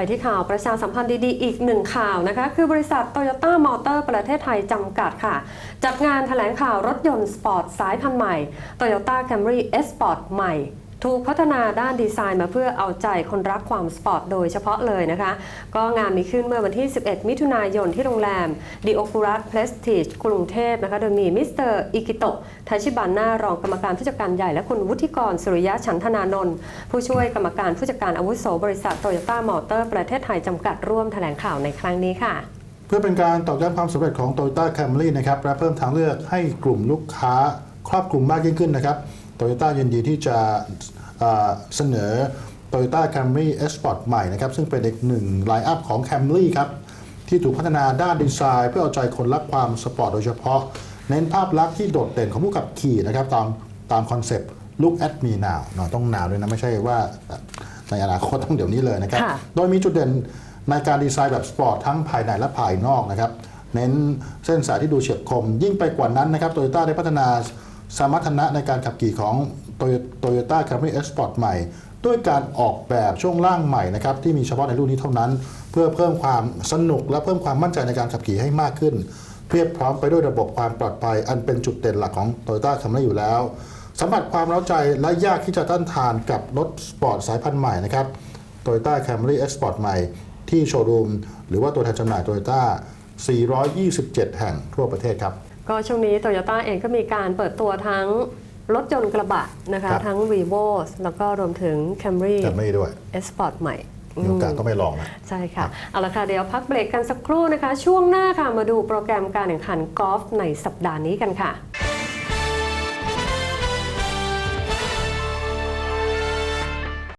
ไปที่ข่าวประชาสัมพันธ์ดีๆ อีกหนึ่งข่าวนะคะ คือบริษัทโตโยต้ามอเตอร์ประเทศไทยจำกัดค่ะ จัดงานแถลงข่าวรถยนต์สปอร์ตสายพันธุ์ใหม่ Toyota Camry S Sport ใหม่ ถูกพัฒนาด้านดีไซน์มาเพื่อเอาใจคนรักความสปอร์ตโดยเฉพาะเลยนะคะ ก็งานมีขึ้นเมื่อวันที่ 11 มิถุนายนที่โรงแรมดิโอคูรัสเพลสติชกรุงเทพนะคะโดยมีมิสเตอร์อิกิโตะทาชิบันนารองกรรมการผู้จัดการใหญ่และคุณวุฒิกรสุริยะฉันธนานนท์ผู้ช่วยกรรมการผู้จัดการอาวุโสบริษัทโตโยต้ามอเตอร์ประเทศไทยจำกัดร่วมแถลงข่าวในครั้งนี้ค่ะเพื่อเป็นการตอกย้ำความสำเร็จของ Toyota Camry นะครับและเพิ่มทางเลือกให้กลุ่มลูกค้าครอบคลุมมากยิ่งขึ้นนะครับ Toyota ยินดีที่จะเอ่อเสนอ Toyota Camry S Sport ใหม่นะครับ ซึ่งเป็นอีกหนึ่งไลน์อัพของ Camry ครับ ที่ถูกพัฒนาด้านดีไซน์ เพื่อเอาใจคนรักความสปอร์ตโดยเฉพาะ เน้นภาพลักษณ์ที่โดดเด่นของผู้ขับขี่นะครับ ตามตามคอนเซปต์ Look at me now เนอะต้อง now ด้วยนะ ไม่ใช่ว่าในอนาคตต้องเดี๋ยวนี้เลยนะครับค่ะโดยมีจุดเด่นในการดีไซน์แบบสปอร์ตทั้งภายในและภายนอกนะครับ เน้นเส้นสายที่ดูเฉียบคม ยิ่งไปกว่านั้นนะครับโตโยต้าได้พัฒนา สมรรถนะในการขับขี่ของโตโยต้า Camry S Sport ใหม่ ด้วยการออกแบบช่วงล่างใหม่นะครับที่มีเฉพาะในรุ่นนี้เท่านั้น เพื่อเพิ่มความสนุกและเพิ่มความมั่นใจในการขับขี่ให้มากขึ้น เพียบพร้อมไปด้วยระบบความปลอดภัย อันเป็นจุดเด่นหลักของ Toyota Camry อยู่แล้วสัมผัสความเร้าใจและยากที่จะต้านทานกับรถสปอร์ตสายพันธุ์ใหม่นะครับ Toyota Camry S Sport ใหม่ที่โชว์รูม หรือว่าตัวแทนจำหน่าย Toyota 427 แห่งทั่วประเทศครับ ก็ช่วงนี้โตโยต้าเองก็มีการเปิดตัวทั้งรถยนต์กระบะนะคะ ครับ ทั้ง Vivo แล้วก็รวมถึง Camry Camry ด้วย S Sport ใหม่มีโอกาสต้องไปลองนะ ใช่ค่ะ เอาละค่ะ เดี๋ยวพักเบรกกันสักครู่นะคะ ช่วงหน้าค่ะมาดูโปรแกรมการแข่งขันกอล์ฟในสัปดาห์นี้กันค่ะ